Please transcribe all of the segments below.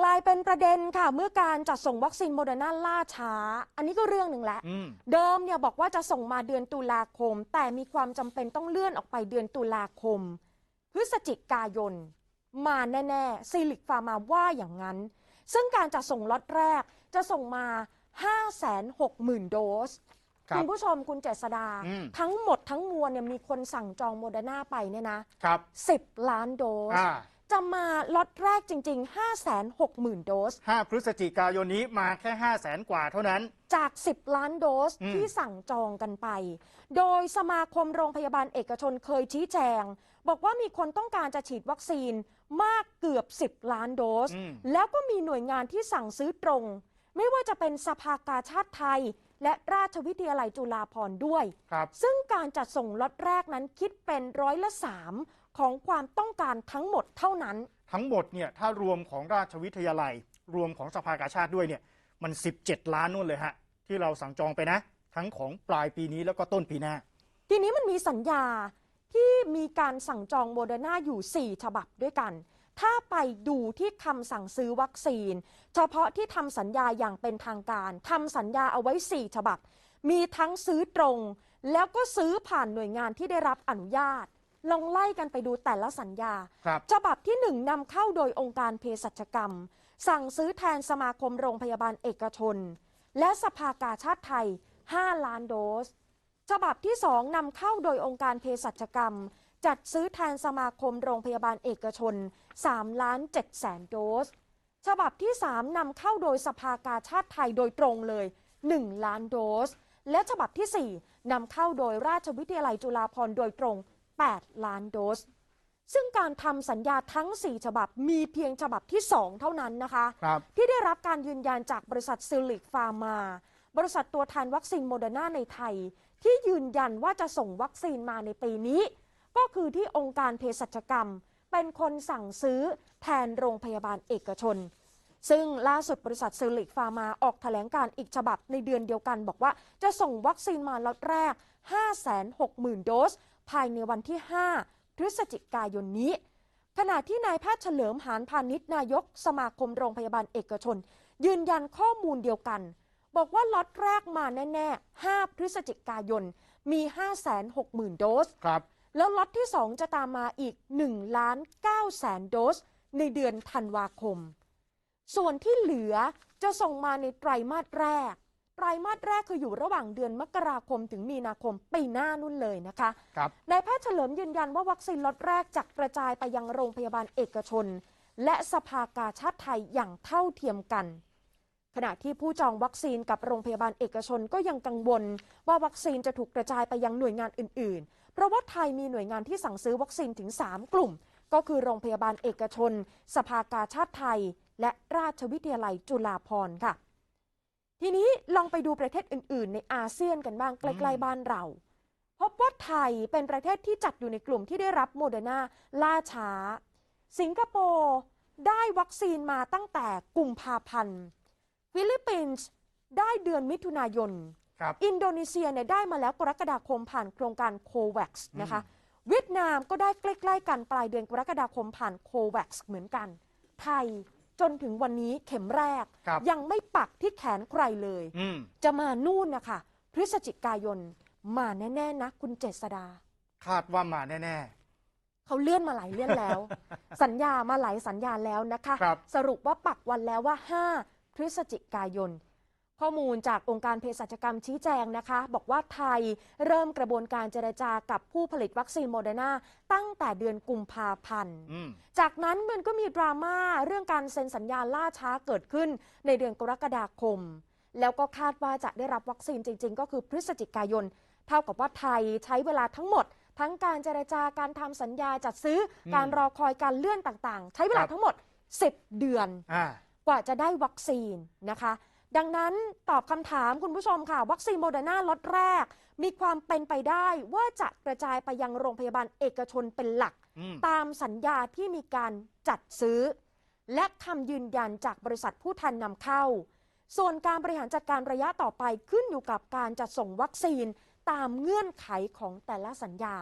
กลายเป็นประเด็นค่ะ เมื่อการจัดส่งวัคซีนโมเดอร์นาล่าช้า อันนี้ก็เรื่องหนึ่งแหละ อืม เดิมเนี่ยบอกว่าจะส่งมาเดือนตุลาคม แต่มีความจำเป็นต้องเลื่อนออกไปเดือนตุลาคม พฤศจิกายน มาแน่ๆซีลิกฟาร์มาว่าอย่างนั้น ซึ่งการจัดส่งล็อตแรกจะส่งมา 560,000 โดส ครับคุณผู้ชมคุณเจษดา อืม ทั้งหมดทั้งมวลเนี่ยมีคนสั่งจองโมเดอร์นาไปเนี่ยนะครับ 10 ล้านโดส อ่า จะมาล็อตแรกจริง ๆ 560,000 โดส 5 พฤศจิกายนนี้มาแค่ 5 0 0แสนกว่าเท่านั้น จาก 10 ล้านโดสอืม ที่สั่งจองกันไป โดยสมาคมโรงพยาบาลเอกชนเคยชี้แจง บอกว่ามีคนต้องการจะฉีดวัคซีนมากเกือบ 10 ล้านโดส อืม แล้วก็มีหน่วยงานที่สั่งซื้อตรง ไม่ว่าจะเป็นสภากาชาติไทย และราชวิทยาลัยจุฬาภรณ์ด้วย ครับ ซึ่งการจัดส่งล็อตแรกนั้นคิดเป็นร้อยละสาม ของความต้องการทั้งหมดเท่านั้น ทั้งหมดเนี่ยถ้ารวมของราชวิทยาลัย รวมของสภากาชาติด้วยเนี่ยมัน 17 ล้านนู่นเลยฮะ ที่เราสั่งจองไปนะ ทั้งของปลายปีนี้แล้วก็ต้นปีหน้า ทีนี้มันมีสัญญาที่มีการสั่งจองโมเดอร์นาอยู่ 4 ฉบับด้วยกัน ถ้าไปดูที่คำสั่งซื้อวัคซีน เฉพาะที่ทำสัญญาอย่างเป็นทางการทำสัญญาเอาไว้ 4 ฉบับ มีทั้งซื้อตรง แล้วก็ซื้อผ่านหน่วยงานที่ได้รับอนุญาต ลองไล่กันไปดูแต่ละสัญญา ครับ ฉบับที่1นำเข้าโดยองค์การเภสัชกรรม สั่งซื้อแทนสมาคมโรงพยาบาลเอกชน และสภากาชาติไทย 5 ล้านโดส ฉบับที่2นำเข้าโดยองค์การเภสัชกรรม จัดซื้อแทนสมาคมโรงพยาบาลเอกชน 3 ล้าน7แสนโดส ฉบับที่ 3นำเข้าโดยสภากาชาติไทยโดยตรงเลย 1 ล้านโดส และฉบับทีสี่4นำเข้าโดยราชวิทยาลัยจุฬาภรณ์โดยตรง 8 ล้านโดส ซึ่งการทำสัญญาทั้ง 4 ฉบับมีเพียงฉบับที่ 2 เท่านั้นนะคะครับที่ได้รับการยืนยันจากบริษัทซิลิกฟาร์มา บริษัทตัวแทนวัคซีนโมเดอร์นาในไทย ที่ยืนยันว่าจะส่งวัคซีนมาในปีนี้ ก็คือที่องค์การเภสัชกรรม เป็นคนสั่งซื้อแทนโรงพยาบาลเอกชนซึ่งล่าสุดบริษัทซิลิกฟาร์มาออกแถลงการอีกฉบับในเดือนเดียวกัน บอกว่าจะส่งวัคซีนมาล็อตแรก 560,000 โดส ภายในวันที่ 5 พฤศจิกายนนี้ ขณะที่นายแพทย์เฉลิมหานพาณิชย์นายกสมาคมโรงพยาบาลเอกชน ยืนยันข้อมูลเดียวกัน บอกว่าล็อตแรกมาแน่ ๆ 5 พฤศจิกายน มี 560,000 โดส ครับ แล้วล็อตที่ 2 จะตามมาอีก1ล้าน9แสนโดส ในเดือนธันวาคม ส่วนที่เหลือจะส่งมาในไตรมาสแรก ไตรมาสแรกคืออยู่ระหว่างเดือนมกราคมถึงมีนาคมปีหน้านู่นเลยนะคะครับ นายแพทย์เฉลิมยืนยันว่าวัคซีนล็อตแรกจะกระจายไปยังโรงพยาบาลเอกชน และสภากาชาติไทยอย่างเท่าเทียมกัน ขณะที่ผู้จองวัคซีนกับโรงพยาบาลเอกชนก็ยังกังวล ว่าวัคซีนจะถูกกระจายไปยังหน่วยงานอื่น ๆ เพราะว่าไทยมีหน่วยงานที่สั่งซื้อวัคซีนถึง 3 กลุ่ม ก็คือโรงพยาบาลเอกชน สภากาชาติไทย และราชวิทยาลัยจุฬาภรณ์ค่ะ ทีนี้ลองไปดูประเทศอื่น ๆ ในอาเซียนกันบ้างใกล้ๆบ้านเรา พบว่าไทยเป็นประเทศที่จัดอยู่ในกลุ่มที่ได้รับโมเดอร์นาล่าช้า สิงคโปร์ได้วัคซีนมาตั้งแต่กุมภาพันธ์ ฟิลิปปินส์ได้เดือนมิถุนายนครับอินโดนีเซียเนี่ยได้มาแล้วกรกฎาคมผ่านโครงการโควัคนะคะ เวียดนามก็ได้ใกล้ ๆ กันปลายเดือนกรกฎาคมผ่านโควัคเหมือนกัน ไทย จนถึงวันนี้เข็มแรก ครับ ยังไม่ปักที่แขนใครเลย อืม จะมานู่นนะคะพฤศจิกายนมาแน่ ๆ นะ คุณเจษดา คาดว่ามาแน่ เขาเลื่อนมาหลายเลื่อนแล้ว สัญญามาหลายสัญญาแล้วนะคะ ครับ สรุปว่าปักวันแล้วว่า 5 พฤศจิกายน ข้อมูลจากองค์การเภสัชกรรมชี้แจงนะคะ บอกว่าไทยเริ่มกระบวนการเจรจากับผู้ผลิตวัคซีนโมเดอร์นาตั้งแต่เดือนกุมภาพันธ์ๆอืมจากนั้นมันก็มีดราม่าเรื่องการเซ็นสัญญาล่าช้าเกิดขึ้นในเดือนกรกฎาคม แล้วก็คาดว่าจะได้รับวัคซีนจริง ๆ ก็คือพฤศจิกายน เท่ากับว่าไทยใช้เวลาทั้งหมด ทั้งการเจรจาการทำสัญญาจัดซื้ออมการรอคอยการเลื่อนต่างๆ ใช้เวลาครับทั้งหมด 10 เดือนอ่ากว่าจะได้วัคซีนนะคะ ดังนั้นตอบคำถามคุณผู้ชมค่ะ วัคซีนโมเดอร์นาล็อตแรก มีความเป็นไปได้ว่าจะกระจายไปยังโรงพยาบาลเอกชนเป็นหลักอืมตามสัญญาที่มีการจัดซื้อ และคำยืนยันจากบริษัทผู้ทันนำเข้า ส่วนการบริหารจัดการระยะต่อไปขึ้นอยู่กับการจัดส่งวัคซีนตามเงื่อนไขของแต่ละสัญญา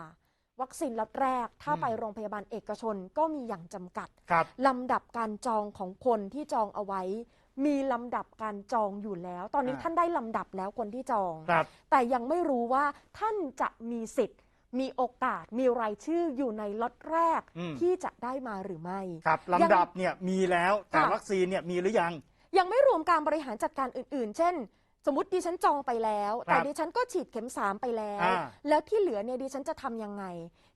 วัคซีนล็อตแรก ถ้าอืมไปโรงพยาบาลเอกชนก็มีอย่างจำกัดครับลำดับการจองของคนที่จองเอาไว้ มีลำดับการจองอยู่แล้ว ตอนนี้อ่า ท่านได้ลำดับแล้วคนที่จอง ครับ แต่ยังไม่รู้ว่าท่านจะมีสิทธิ์ มีโอกาสมีรายชื่ออยู่ในล็อตแรกอืม ที่จะได้มาหรือไม่ ครับยังลำดับเนี่ยมีแล้วแต่ค่ะ วัคซีนเนี่ยมีหรือยัง ยังไม่รวมการบริหารจัดการอื่น ๆ เช่น สมมติดิฉันจองไปแล้วครับแต่ดิฉันก็ฉีดเข็มสามไปแล้ว อ่า แล้วที่เหลือเนี่ยดิฉันจะทำยังไง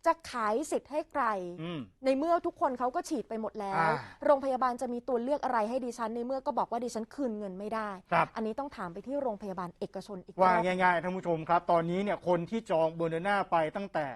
จะขายสิทธิ์ให้ใคร อืม ในเมื่อทุกคนเขาก็ฉีดไปหมดแล้ว อ่าโรงพยาบาลจะมีตัวเลือกอะไรให้ดิฉัน ในเมื่อก็บอกว่าดิฉันคืนเงินไม่ได้ ครับ อันนี้ต้องถามไปที่โรงพยาบาลเอกชนอีกรว่าอบง่ายๆท่านผู้ชมครับ ตอนนี้เนี่ยคนที่จองโบเดอร์นาไปตั้งแต่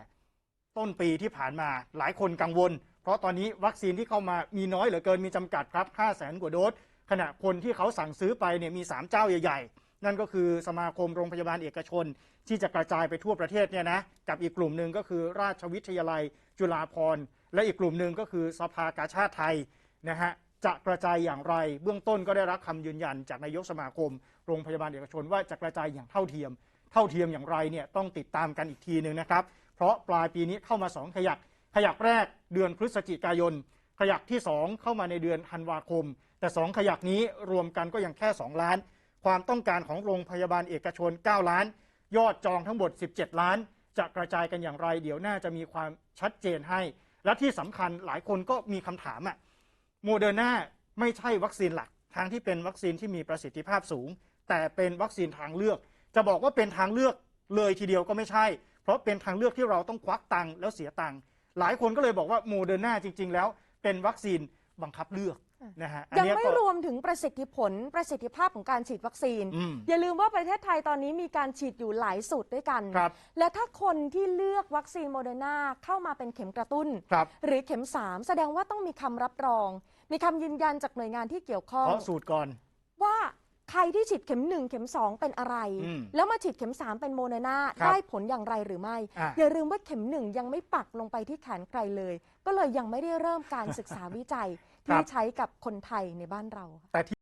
ต้นปีที่ผ่านมาหลายคนกังวล เพราะตอนนี้วัคซีนที่เข้ามามีน้อยเหลือเกินมีจำกัดครับ 5 0 0แสนกว่าโดสขณะคนที่เขาสั่งซื้อไปเนี่ยมี 3 เจ้าใหญ่ๆ นั่นก็คือสมาคมโรงพยาบาลเอกชน ที่จะกระจายไปทั่วประเทศเนี่ยนะกับอีกกลุ่มหนึ่งก็คือราชวิทยาลัยจุฬาภรณ์และอีกกลุ่มหนึ่งก็คือสภากาชาติไทยนะฮะจะกระจายอย่างไร เบื้องต้นก็ได้รับคำยืนยัน จากนายกสมาคม โรงพยาบาลเอกชน ว่าจะกระจายอย่างเท่าเทียม เท่าเทียมอย่างไรเนี่ยต้องติดตามกันอีกทีหนึ่งนะครับ เพราะปลายปีนี้เข้ามา 2 ขยักขยักแรกเดือนพฤศจิกายน ขยักที่ 2 เข้ามาในเดือนธันวาคม แต่ 2 ขยักนี้รวมกันก็ยังแค่ 2 ล้าน ความต้องการของโรงพยาบาลเอกชน 9 ล้าน ยอดจองทั้งหมด 17 ล้าน จะกระจายกันอย่างไร เดี๋ยวน่าจะมีความชัดเจนให้ และที่สำคัญหลายคนก็มีคำถามอะโมเดอร์นาไม่ใช่วัคซีนหลักทางที่เป็นวัคซีนที่มีประสิทธิภาพสูง แต่เป็นวัคซีนทางเลือก จะบอกว่าเป็นทางเลือกเลยทีเดียวก็ไม่ใช่ เพราะเป็นทางเลือกที่เราต้องควักตังค์แล้วเสียตังค์หลายคนก็เลยบอกว่าโมเดอร์นาจริง ๆ แล้ว เป็นวัคซีนบังคับเลือก นะฮะอันยังเนี้ไม่ก็รวมถึงประสิทธิผลประสิทธิภาพของการฉีดวัคซีนอืมอย่าลืมว่าประเทศไทยตอนนี้มีการฉีดอยู่หลายสูตรด้วยกันครับและถ้าคนที่เลือกวัคซีนโมเดอร์นาเข้ามาเป็นเข็มกระตุ้นครับหรือเข็ม 3 แสดงว่าต้องมีคำรับรอง มีคำยืนยันจากหน่วยงานที่เกี่ยวข้องเพราะสูตรก่อน ว่าใครที่ฉีดเข็ม 1 เข็ม 2 เป็นอะไรอืมแล้วมาฉีดเข็ม 3 เป็นโมเดอร์นาครับได้ผลอย่างไรหรือไม่อะอย่าลืมว่าเข็ม 1 ยังไม่ปักลงไปที่แขนใครเลย ก็เลยยังไม่ได้เริ่มการศึกษาวิจัยครั ที่ใช้กับคนไทยในบ้านเรา แต่ที่